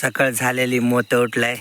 सकाळ झालेली मोत उठलाय.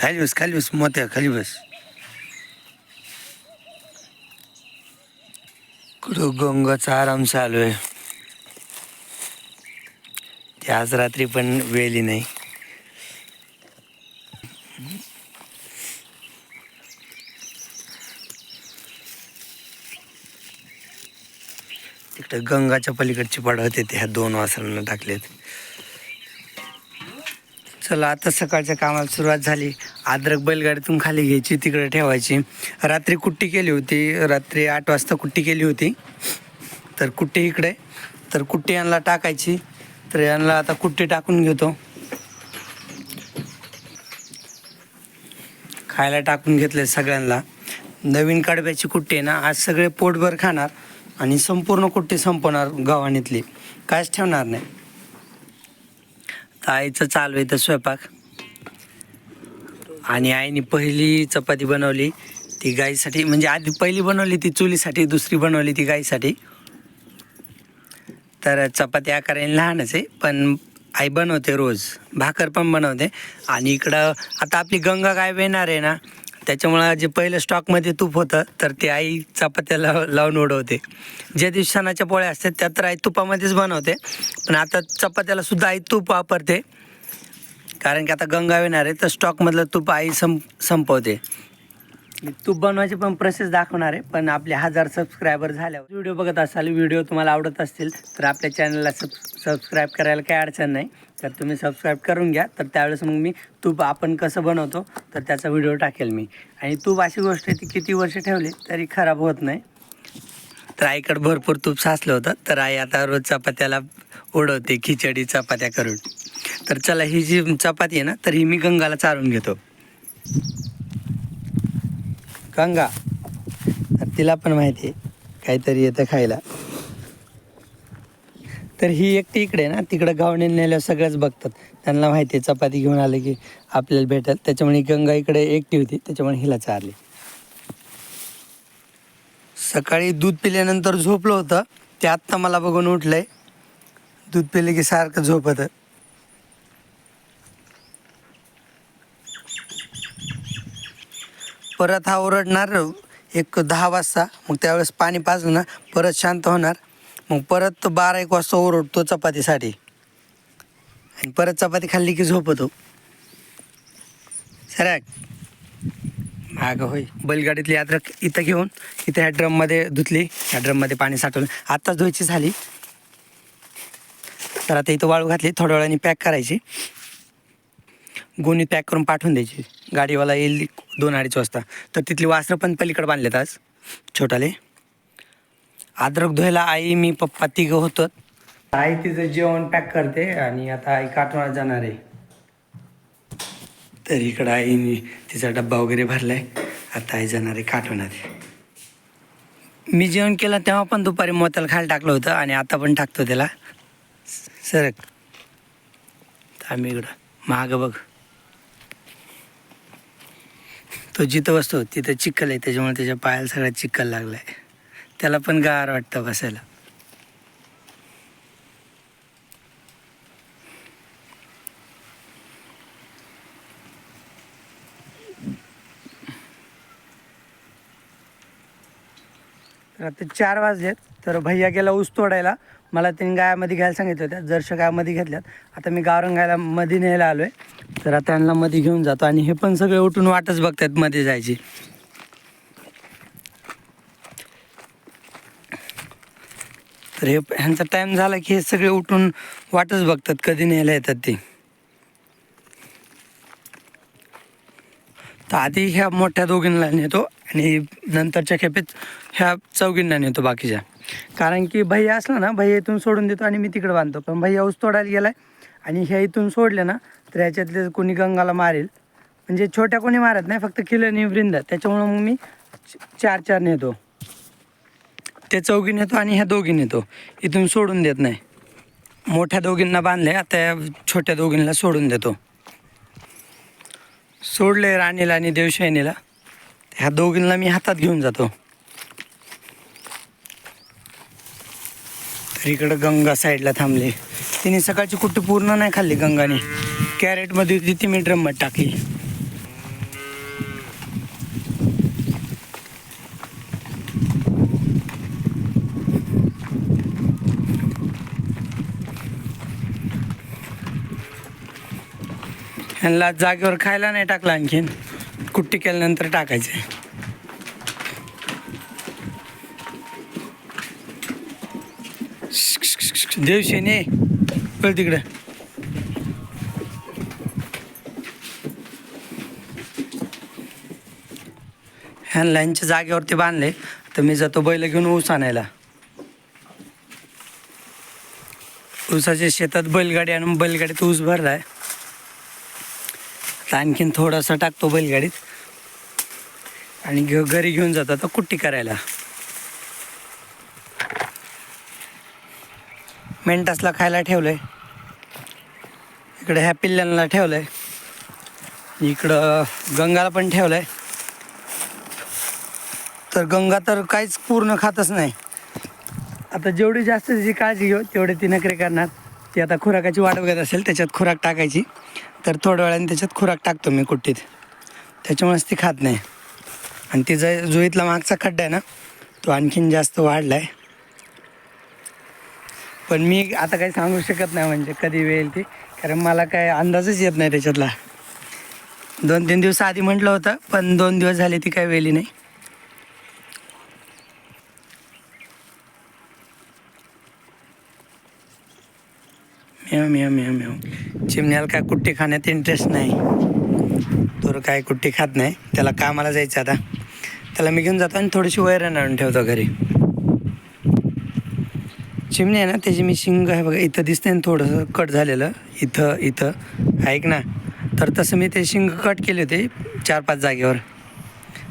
खाली बस खाली बस मोत्या खाली बस कुठं गंगाचा आराम चालू आहे. ते आज रात्री पण वेळी नाही. तर गंगाच्या पलीकडची पाडं होते ते ह्या दोन वासरांना टाकलेत. चला आता सकाळच्या कामाला सुरुवात झाली. अद्रक बैलगाडीतून खाली घ्यायची तिकडे ठेवायची. रात्री कुट्टी केली होती रात्री आठ वाजता कुट्टी केली होती. तर कुट्टी इकडे तर कुट्टी यांना टाकायची. तर यांना आता कुट्टी टाकून घेतो. खायला टाकून घेतले सगळ्यांना. नवीन कडब्याची कुट्टी आहे ना आज सगळे पोटभर खाणार. आणि संपूर्ण कुट्टी संपवणार गव्हाणीतली. कायच ठेवणार नाही. तर आईचं चालू आहे तर स्वयंपाक. आणि आईने पहिली चपाती बनवली ती गाईसाठी म्हणजे आधी पहिली बनवली ती चुलीसाठी दुसरी बनवली ती गाईसाठी. तर चपाती आकाराने लहानच आहे पण आई बनवते रोज. भाकर पण बनवते. आणि इकडं आता आपली गंगा गाय येणार आहे ना त्याच्यामुळं जे पहिलं स्टॉकमध्ये तूप होतं तर ते आई चपात्याला लावून उडवते. ज्या दिवशी सणाच्या पोळ्या असतात त्या तर आई तुपामध्येच बनवते. पण आता चपात्याला सुद्धा आई तूप वापरते. कारण की आता गंगा येणार आहे तर स्टॉकमधलं तूप आई संप संपवते. तूप बनवायची पण प्रोसेस दाखवणार आहे पण आपले हजार सबस्क्रायबर झाल्यावर. व्हिडिओ बघत असाल व्हिडिओ तुम्हाला आवडत असतील तर आपल्या चॅनलला सब सबस्क्राईब करायला काही अडचण नाही. तर तुम्ही सबस्क्राईब करून घ्या तर त्यावेळेस मग मी तूप आपण कसं बनवतो तर त्याचा व्हिडिओ टाकेल मी. आणि तूप अशी गोष्ट आहे ती किती वर्ष ठेवली तरी खराब होत नाही. तर आईकडे भरपूर तूप साचलं होतं तर आई आता रोज चपात्याला उडवते खिचडी चपात्या करून. तर चला ही जी चपाती आहे ना तर ही मी गंगाला चारून घेतो. गंगा तिला पण माहिती आहे काहीतरी येतं खायला. तर ही एकटी इकडे ना तिकडं गावणे नेल्यावर सगळ्याच बघतात. त्यांना माहिती आहे चपाती घेऊन आले की आपल्याला भेटेल. त्याच्यामुळे गंगा इकडे एकटी होती त्याच्यामुळे हिला चारली. सकाळी दूध पिल्यानंतर झोपलं होतं. ते आत्ता मला बघून उठलंय. दूध पिले की सारखं झोपत. परत हा ओरडणार एक दहा वाजता. मग त्यावेळेस पाणी पाजलं ना परत शांत होणार. मग परत बारा एक वाजता ओरडतो चपातीसाठी. आणि परत चपाती खाल्ली की झोपतो. सरक मागं होय. बैलगाडीतली यात्रा इथं घेऊन इथं ह्या ड्रममध्ये धुतली. ह्या ड्रममध्ये पाणी साठवलं. आत्ताच धुवायची झाली. तर आता इथं वाळू घातली थोड्या वेळाने पॅक करायची. गोणी पॅक करून पाठवून द्यायची. गाडीवाला येईल दोन अडीच वाजता. तर तिथली वासरं पण पलीकडे बांधलेत आज. छोटाले. अद्रक धुवायला आई मी पप्पा तिघं होतो. आई तिचं जेवण पॅक करते आणि आता आई काटवणात जाणार आहे. तर इकडं आईने तिचा डब्बा वगैरे भरलाय. आता आई जाणार आहे काटवणात मी जेवण केलं तेव्हा पण दुपारी मोत्याला खायला टाकलं होतं आणि आता पण टाकतो त्याला. सरक. आम्ही इकडं. मागं बघ. तो जिथं बसतो तिथं चिखल आहे. त्याच्यामुळे त्याच्या पायाला सगळ्यात चिखल लागला आहे त्याला पण गार वाटतं बसायला. तर चार वाजलेत. तर भैया गेला ऊस तोडायला. मला त्यांनी गायामध्ये घ्यायला सांगितलं होत्या जरशा गायामध्ये घेतल्यात. आता मी गावरंग गायला मध्ये न्यायला आलो आहे तर आता त्यांना मध्ये घेऊन जातो. आणि हे पण सगळे उठून वाटच बघतात मध्ये जायची. तर हे ह्यांचा टाईम झाला की हे सगळे उठून वाटच बघतात. कधी न्यायला येतात ते. तर आधी ह्या मोठ्या दोघींना नेतो. आणि नंतरच्या खेपेत ह्या चौघींना नेतो बाकीच्या. कारण की भैया असला ना भैया इथून सोडून देतो आणि मी तिकडे बांधतो. पण भैया ऊस तोडायला गेलाय आणि ह्या इथून सोडले ना तर ह्याच्यातले कोणी गंगाला मारेल. म्हणजे छोट्या कोणी मारत नाही फक्त किल्ल्याने वृंद. त्याच्यामुळं मग मी चार चार नेतो. ते चौघी नेतो आणि ह्या दोघी नेतो. इथून सोडून देत नाही. मोठ्या दोघींना बांधले आता या छोट्या दोघींना सोडून देतो. सोडले राणीला आणि देवशैनीला ह्या दोघींना मी हातात घेऊन जातो. इकडं गंगा साईडला थांबले. तिने सकाळची कुट्टी पूर्ण नाही खाल्ली गंगाने. कॅरेटमध्ये होती ती मी ड्रममध्ये टाकली. ह्यांना जागेवर खायला नाही टाकला आणखीन. कुट्टी केल्यानंतर टाकायचे. देवसेने पळ तिकडे. ह्या लाईनच्या जागेवरती बांधले. तर मी जातो बैल घेऊन ऊस आणायला. ऊसाच्या शेतात बैलगाडी आणून बैलगाडीत ऊस भरलाय. तर आणखीन थोडासा टाकतो बैलगाडीत. आणि घरी घेऊन जातो आता कुट्टी करायला. मेंटासला खायला ठेवलं आहे इकडे ह्या पिल्ल्यांना आहे इकडं गंगाला पण ठेवलं आहे तर गंगा तर काहीच पूर्ण खातच नाही. आता जेवढी जास्त तिची काळजी घेऊ तेवढे ती नखरे करणार. ती आता खुराकाची वाट बघत असेल त्याच्यात खुराक टाकायची. तर थोड्या वेळाने त्याच्यात खुराक टाकतो मी कुट्टीत. त्याच्यामुळेच ती खात नाही. आणि तिचा जुईतला मागचा खड्डा आहे ना तो आणखीन जास्त वाढला आहे पण मी आता काही सांगू शकत नाही म्हणजे कधी वेळ ती. कारण मला काय अंदाजच येत नाही त्याच्यातला. दोन तीन दिवस आधी म्हटलं होतं पण दोन दिवस झाले ती काही वेली नाही. मेव मेव मेव मेव चिमण्याला काय कुट्टी खाण्यात इंटरेस्ट नाही. तर काय कुट्टी खात नाही. त्याला कामाला जायचं आता. त्याला मी घेऊन जातो आणि थोडीशी वैरण आणून ठेवतो घरी. चिमणी आहे ना त्याची मी शिंग आहे बघा इथं दिसते ना थोडंसं कट झालेलं. इथं इथं. ऐक ना. तर तसं मी ते शिंग कट केले होते चार पाच जागेवर.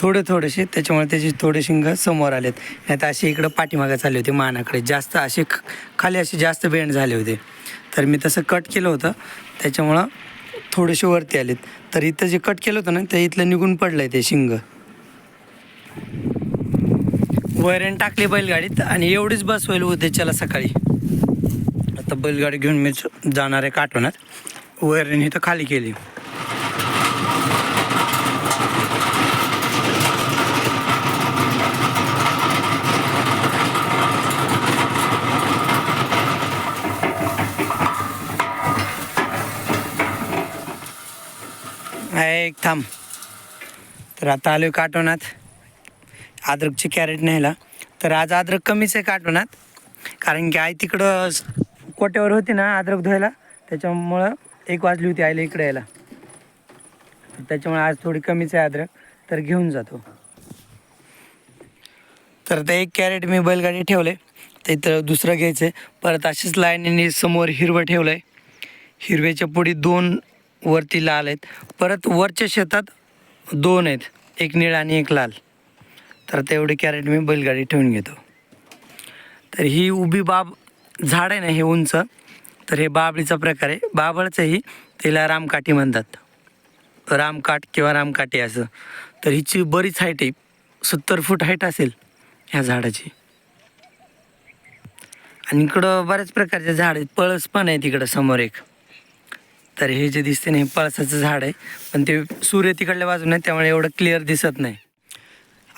थोडे थोडेसे त्याच्यामुळे त्याचे थोडे शिंग समोर आलेत. नाही तर असे इकडं पाठीमागं चालले होते मानाकडे. जास्त असे खाली असे जास्त बेंड झाले होते. तर मी तसं कट केलं होतं. त्याच्यामुळं थोडेसे वरती आलेत. तर इथं जे कट केलं होतं ना ते इथलं निघून पडलं आहे ते शिंग. वैरण टाकली बैलगाडीत आणि एवढीच बस होईल उद्याच्याला सकाळी. आता बैलगाडी घेऊन मी जाणार आहे काटवनात वैरण इथं खाली केली. एक थांब. तर आता आलो काटवनात अद्रकची कॅरेट न्यायला. तर आज अद्रक कमीच आहे काटवणात कारण की आई तिकडं कोट्यावर होती ना अद्रक धुवायला. त्याच्यामुळं एक वाजली होती आईला इकडे यायला. तर त्याच्यामुळे आज थोडी कमीच आहे अद्रक तर घेऊन जातो. तर ते एक कॅरेट मी बैलगाडी ठेवले तर दुसरं घ्यायचं आहे परत अशीच लाईनीने समोर हिरवं ठेवलं आहे हिरव्याच्या पुढे दोन वरती लाल आहेत. परत वरच्या शेतात दोन आहेत. एक निळा आणि एक लाल. तर तेवढे कॅरेट मी बैलगाडी ठेवून घेतो. तर ही उभी बाब झाड आहे ना हे उंच. तर हे बाबळीचा प्रकार आहे. बाबळचंही तिला रामकाठी म्हणतात. रामकाठ किंवा रामकाठी असं. तर हिची बरीच हाईट आहे. सत्तर फूट हाईट असेल ह्या झाडाची. आणि इकडं बऱ्याच प्रकारचे झाड आहेत. पळस पण आहे तिकडं समोर एक. तर हे जे दिसते ना हे पळसाचं झाड आहे. पण ते सूर्य तिकडल्या बाजूने आहे, त्यामुळे एवढं क्लिअर दिसत नाही.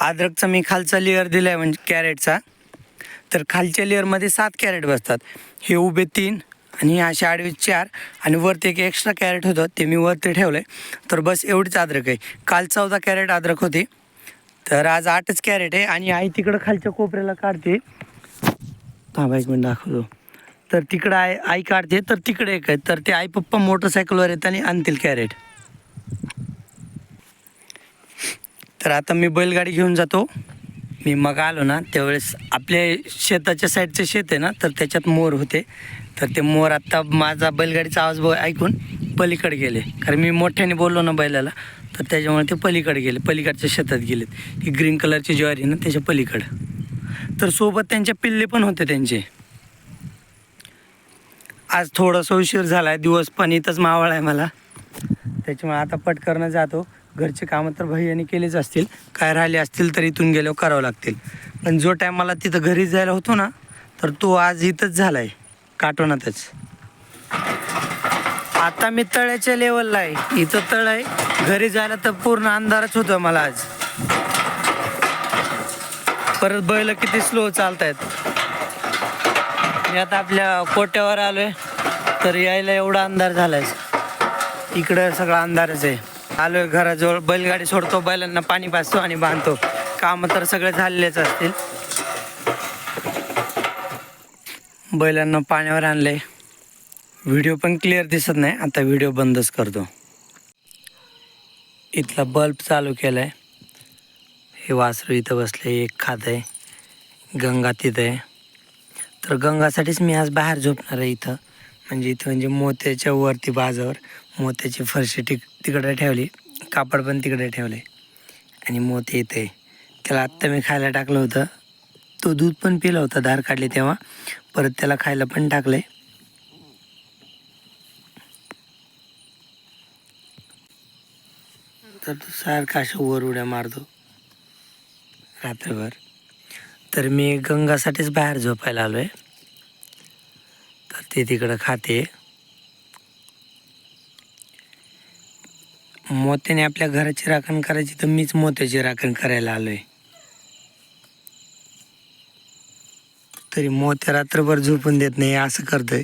अद्रकचा मी खालचा लेअर दिला आहे म्हणजे कॅरेटचा तर खालच्या लेअरमध्ये सात कॅरेट बसतात. हे उभे तीन आणि असे आडवे चार आणि वरती एक एक्स्ट्रा कॅरेट होतं ते मी वरती ठेवलं आहे तर बस एवढीच अद्रक आहे. काल चौदा कॅरेट अद्रक होती. तर आज आठच कॅरेट आहे आणि आई तिकडं खालच्या कोपऱ्याला काढते. थांबा एक मिनिट दाखवतो. तर तिकडं आई आई काढते तर तिकडे एक आहे. तर ते आई पप्पा मोटरसायकलवर येत आणि आणतील कॅरेट तर आता मी बैलगाडी घेऊन जातो. मी मग आलो ना त्यावेळेस आपल्या शेताच्या साईडचं शेत आहे ना तर त्याच्यात मोर होते. तर ते मोर आत्ता माझा बैलगाडीचा आवाज ब ऐकून पलीकडे गेले. कारण मी मोठ्याने बोललो ना बैलाला तर त्याच्यामुळे ते पलीकडे गेले पलीकडच्या शेतात गेलेत. ती ग्रीन कलरची ज्वारी ना त्याच्या पलीकडं. तर सोबत त्यांच्या पिल्ले पण होते त्यांचे. आज थोडासा उशीर झाला आहे दिवस पण इथंच मावळ आहे मला. त्याच्यामुळे आता पटकरणं जातो. घरचे कामं तर भैयाने केलेच असतील. काय राहिले असतील तर इथून गेल्यावर करावं लागतील. पण जो टाईम मला तिथं घरी जायला होतो ना तर तो आज इथंच झालाय काटोनातच. आता मी तळ्याच्या लेवलला आहे. इथं तळ आहे. घरी जायला तर पूर्ण अंधारच होतो मला आज. परत बैल किती स्लो चालतायत. मी आता आपल्या कोट्यावर आलोय तर यायला एवढा अंधार झालाय. इकडं सगळा अंधारच आहे. आलोय घराजवळ बैलगाडी सोडतो बैलांना पाणी पाचतो आणि बांधतो. काम तर सगळे झालेलेच असतील. बैलांना पाण्यावर आणले व्हिडिओ पण क्लिअर दिसत नाही आता व्हिडिओ बंदच करतो. इथला बल्ब चालू केलाय. हे वासरू इथं बसले एक खात आहे गंगा तिथं आहे. तर गंगासाठीच मी आज बाहेर झोपणार आहे इथं. म्हणजे इथं म्हणजे मोत्याच्या वरती बाजावर मोत्याची फरशी टिक तिकडे ठेवली. कापड पण तिकडे ठेवले. आणि मोते इथे. त्याला आत्ता मी खायला टाकलं होतं. तो दूध पण पिला होता धार काढली तेव्हा. परत त्याला खायला पण टाकले. तर तो सारखा अशा वर उड्या मारतो. रात्रभर. तर मी गंगासाठीच बाहेर झोपायला आलो आहे तर ते तिकडं खाते. मोत्याने आपल्या घराची राखण करायची तर मीच मोत्याची राखण करायला आलोय. तरी मोत्या रात्रभर झोपून देत नाही असं करतोय.